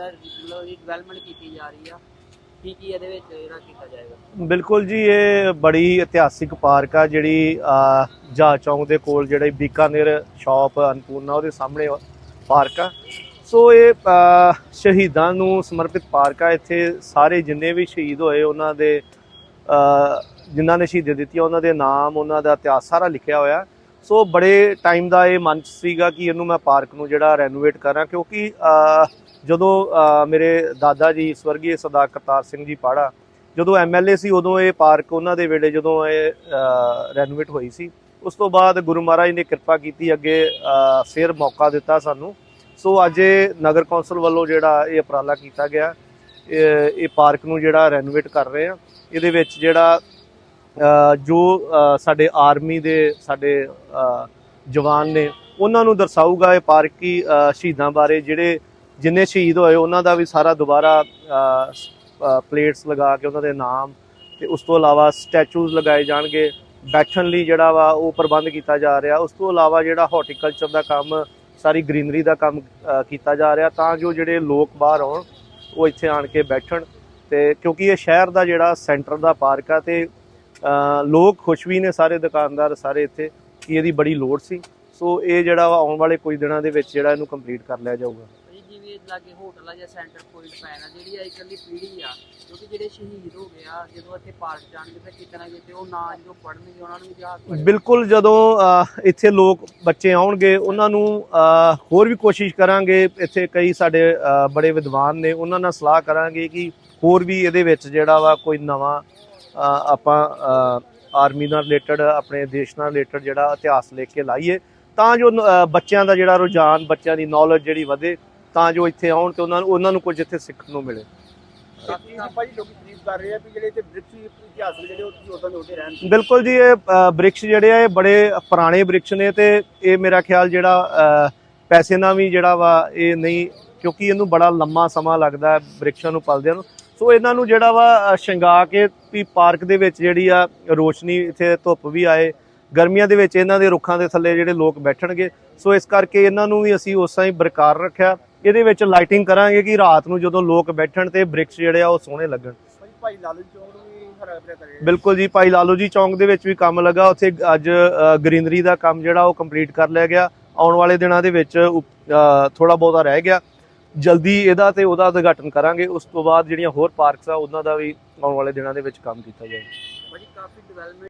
ਜਿਹੜਾ ਮਤਲਬ ਇਹ ਡਿਵੈਲਪਮੈਂਟ ਕੀਤੀ ਜਾ ਰਹੀ ਆ ਕੀ ਕੀ ਇਹਦੇ ਵਿੱਚ ਜਿਹੜਾ ਕੀਤਾ ਜਾਏਗਾ? ਬਿਲਕੁਲ ਜੀ ਇਹ ਬੜੀ ਇਤਿਹਾਸਿਕ ਪਾਰਕ ਆ ਜਿਹੜੀ ਅਹ, ਚੌਂਕ ਦੇ ਕੋਲ ਜਿਹੜੀ ਬੀਕਾਨੇਰ ਸ਼ਾਪ ਅਨਪੂਰਨਾ ਉਹਦੇ ਸਾਹਮਣੇ ਪਾਰਕ ਆ। ਸੋ ਇਹ ਸ਼ਹੀਦਾਂ ਨੂੰ ਸਮਰਪਿਤ ਪਾਰਕ ਆ। ਇੱਥੇ ਸਾਰੇ ਜਿੰਨੇ ਵੀ ਸ਼ਹੀਦ ਹੋਏ ਉਹਨਾਂ ਦੇ ਅਹ, ਜਿਨ੍ਹਾਂ ਨੇ ਸ਼ਹੀਦੀ ਦਿੱਤੀਆਂ ਉਹਨਾਂ ਦੇ ਨਾਮ ਉਹਨਾਂ ਦਾ ਇਤਿਹਾਸ ਸਾਰਾ ਲਿਖਿਆ ਹੋਇਆ। ਸੋ ਬੜੇ ਟਾਈਮ ਦਾ ਇਹ ਮਨ ਸੀਗਾ ਕਿ ਇਹਨੂੰ ਮੈਂ ਪਾਰਕ ਨੂੰ ਜਿਹੜਾ ਰੈਨੋਵੇਟ ਕਰਾਂ ਕਿਉਂਕਿ ਜਦੋਂ ਮੇਰੇ ਦਾਦਾ ਜੀ ਸਵਰਗੀ ਸਰਦਾਰ ਕਰਤਾਰ ਸਿੰਘ ਜੀ ਪਾੜਾ ਜਦੋਂ ਐਮਐਲਏ ਸੀ ਉਦੋਂ ਇਹ ਪਾਰਕ ਉਹਨਾਂ ਦੇ ਵੇਲੇ ਜਦੋਂ ਇਹ ਰੈਨੋਵੇਟ ਹੋਈ ਸੀ। ਉਸ ਤੋਂ ਬਾਅਦ ਗੁਰੂ ਮਹਾਰਾਜ ਨੇ ਕਿਰਪਾ ਕੀਤੀ ਅੱਗੇ ਅਹ, ਫਿਰ ਮੌਕਾ ਦਿੱਤਾ ਸਾਨੂੰ। ਸੋ ਅੱਜ ਇਹ ਨਗਰ ਕੌਂਸਲ ਵੱਲੋਂ ਜਿਹੜਾ ਇਹ ਉਪਰਾਲਾ ਕੀਤਾ ਗਿਆ ਇਹ ਇਹ ਪਾਰਕ ਨੂੰ ਜਿਹੜਾ ਰੈਨੋਵੇਟ ਕਰ ਰਹੇ ਆ। ਇਹਦੇ ਵਿੱਚ ਜਿਹੜਾ ਜੋ ਸਾਡੇ ਆਰਮੀ ਦੇ ਸਾਡੇ ਜਵਾਨ ਨੇ, ਉਹਨਾਂ ਨੂੰ ਦਰਸਾਊਗਾ ਇਹ ਪਾਰਕ ਕੀ ਸ਼ਹੀਦਾਂ ਬਾਰੇ, ਜਿਹੜੇ ਜਿੰਨੇ ਸ਼ਹੀਦ ਹੋਏ, ਉਹਨਾਂ ਦਾ ਵੀ ਸਾਰਾ ਦੁਬਾਰਾ ਪਲੇਟਸ ਲਗਾ ਕੇ ਉਹਨਾਂ ਦੇ ਨਾਮ, ਤੇ ਉਸ ਤੋਂ ਇਲਾਵਾ ਸਟੈਚੂਜ਼ ਲਗਾਏ ਜਾਣਗੇ, ਬੈਠਣ ਲਈ ਜਿਹੜਾ ਵਾ ਉਹ ਪ੍ਰਬੰਧ ਕੀਤਾ ਜਾ ਰਿਹਾ, ਉਸ ਤੋਂ ਇਲਾਵਾ ਜਿਹੜਾ ਹਾਰਟੀਕਲਚਰ ਦਾ ਕੰਮ, ਸਾਰੀ ਗ੍ਰੀਨਰੀ ਦਾ ਕੰਮ ਕੀਤਾ ਜਾ ਰਿਹਾ, ਤਾਂ ਜੋ ਜਿਹੜੇ ਲੋਕ ਬਾਹਰ ਆਉਣ, ਉਹ ਇੱਥੇ ਆਣ ਕੇ ਬੈਠਣ, ਤੇ ਕਿਉਂਕਿ ਇਹ ਸ਼ਹਿਰ ਦਾ ਜਿਹੜਾ ਸੈਂਟਰ ਦਾ ਪਾਰਕ ਆ, ਤੇ ਲੋਕ ਖੁਸ਼ ਵੀ ਨੇ ਸਾਰੇ ਦੁਕਾਨਦਾਰ ਸਾਰੇ ਇੱਥੇ ਕਿ ਇਹਦੀ ਬੜੀ ਲੋੜ ਸੀ। ਸੋ ਇਹ ਜਿਹੜਾ ਆਉਣ ਵਾਲੇ ਕੁਝ ਦਿਨਾਂ ਦੇ ਵਿੱਚ ਜਿਹੜਾ ਇਹਨੂੰ ਕੰਪਲੀਟ ਕਰ ਲਿਆ ਜਾਊਗਾ। ਭਾਜੀ ਜਿਵੇਂ ਲਾਗੇ ਹੋਟਲ ਆ ਜਾਂ ਸੈਂਟਰ ਪੁਆਇੰਟ ਪੈਣਾ ਜਿਹੜੀ ਆ ਇਕੱਲੀ ਪੀੜ੍ਹੀ ਆ ਕਿਉਂਕਿ ਜਿਹੜੇ ਸ਼ਹੀਦ ਹੋ ਗਏ ਆ ਜਦੋਂ ਇੱਥੇ ਪਾਰਕ ਜਾਣਗੇ ਤਾਂ ਕਿਤੇ ਨਾ ਕਿਤੇ ਉਹ ਨਾ ਜਦੋਂ ਪੜ੍ਹਨਗੇ ਉਹਨਾਂ ਨੂੰ ਵੀ ਯਾਦ ਪੜ੍ਹੇ ਬਿਲਕੁਲ ਜਦੋਂ ਇੱਥੇ ਲੋਕ ਬੱਚੇ ਆਉਣਗੇ ਉਹਨਾਂ ਨੂੰ ਹੋਰ ਵੀ ਕੋਸ਼ਿਸ਼ ਕਰਾਂਗੇ। ਇੱਥੇ ਕਈ ਸਾਡੇ ਬੜੇ ਵਿਦਵਾਨ ਨੇ ਉਹਨਾਂ ਨਾਲ ਸਲਾਹ ਕਰਾਂਗੇ ਕਿ ਹੋਰ ਵੀ ਇਹਦੇ ਵਿੱਚ ਜਿਹੜਾ ਵਾ ਕੋਈ ਨਵਾਂ ਆਪਾਂ ਆਰਮੀ ਨਾਲ ਰਿਲੇਟਡ ਆਪਣੇ ਦੇਸ਼ ਨਾਲ ਰਿਲੇਟਡ ਜਿਹੜਾ ਇਤਿਹਾਸ ਲਿਖ ਕੇ ਲਾਈਏ ਤਾਂ ਜੋ ਬੱਚਿਆਂ ਦਾ ਜਿਹੜਾ ਰੁਝਾਨ ਬੱਚਿਆਂ ਦੀ ਨੌਲੇਜ ਜਿਹੜੀ ਵਧੇ ਤਾਂ ਜੋ ਇੱਥੇ ਆਉਣ ਤੇ ਉਹਨਾਂ ਨੂੰ ਉਹਨਾਂ ਨੂੰ ਕੁਝ ਇੱਥੇ ਸਿੱਖਣ ਨੂੰ ਮਿਲੇ। ਬਿਲਕੁਲ ਜੀ ਇਹ ਬ੍ਰਿਕਸ਼ ਜਿਹੜੇ ਆ ਇਹ ਬੜੇ ਪੁਰਾਣੇ ਬ੍ਰਿਕਸ਼ ਨੇ ਤੇ ਇਹ ਮੇਰਾ ਖਿਆਲ ਜਿਹੜਾ ਪੈਸੇ ਨਾਲ ਵੀ ਜਿਹੜਾ ਵਾ ਇਹ ਨਹੀਂ ਕਿਉਂਕਿ ਇਹਨੂੰ ਬੜਾ ਲੰਮਾ ਸਮਾਂ ਲੱਗਦਾ ਹੈ ਬ੍ਰਿਕਸ਼ਾਂ ਨੂੰ ਪਲਦਿਆਂ ਨੂੰ। ਸੋ ਇਹਨਾਂ ਨੂੰ ਜਿਹੜਾ ਵਾ ਸ਼ਿੰਗਾ ਕੇ ਵੀ ਪਾਰਕ ਦੇ ਵਿੱਚ ਜਿਹੜੀ ਆ ਰੋਸ਼ਨੀ ਇੱਥੇ ਧੁੱਪ ਵੀ ਆਏ। ਗਰਮੀਆਂ ਦੇ ਵਿੱਚ ਇਹਨਾਂ ਦੇ ਰੁੱਖਾਂ ਦੇ ਥੱਲੇ ਜਿਹੜੇ ਲੋਕ ਬੈਠਣਗੇ। ਸੋ ਇਸ ਕਰਕੇ ਇਹਨਾਂ ਨੂੰ ਵੀ ਅਸੀਂ ਉਸਾਂ ਹੀ ਬਰਕਰਾਰ ਰੱਖਿਆ। ਇਹਦੇ ਵਿੱਚ ਲਾਈਟਿੰਗ ਕਰਾਂਗੇ ਕਿ ਰਾਤ ਨੂੰ ਜਦੋਂ ਲੋਕ ਬੈਠਣ ਤੇ ਬ੍ਰਿਕਸ਼ ਜਿਹੜੇ ਆ ਉਹ ਸੋਹਣੇ ਲੱਗਣ। ਭਾਈ ਲਾਲੂ ਚੌਂਕ ਵੀ ਹਰਾ ਭਰਿਆ ਕਰੇ ਬਿਲਕੁਲ ਜੀ ਭਾਈ ਲਾਲੂ ਜੀ ਚੌਂਕ ਦੇ ਵਿੱਚ ਵੀ ਕੰਮ ਲੱਗਾ। ਉੱਥੇ ਅੱਜ ਗ੍ਰੀਨਰੀ ਦਾ ਕੰਮ ਜਿਹੜਾ ਉਹ ਕੰਪਲੀਟ ਕਰ ਲਿਆ ਗਿਆ। ਆਉਣ ਵਾਲੇ ਦਿਨਾਂ ਦੇ ਵਿੱਚ ਥੋੜਾ ਬਹੁਤਾ ਰਹਿ ਗਿਆ। ਜਲਦੀ ਇਹਦਾ ਤੇ ਉਹਦਾ ਉਦਘਾਟਨ ਕਰਾਂਗੇ। ਉਸ ਤੋਂ ਬਾਅਦ ਜਿਹੜੀਆਂ ਹੋਰ ਪਾਰਕਸ ਆ, ਉਹਨਾਂ ਦਾ ਵੀ ਆਉਣ ਵਾਲੇ ਦਿਨਾਂ ਦੇ ਵਿੱਚ ਕੰਮ ਕੀਤਾ ਜਾਏਗਾ। ਭਾਜੀ ਕਾਫੀ ਡਿਵੈਲਪਮੈਂਟ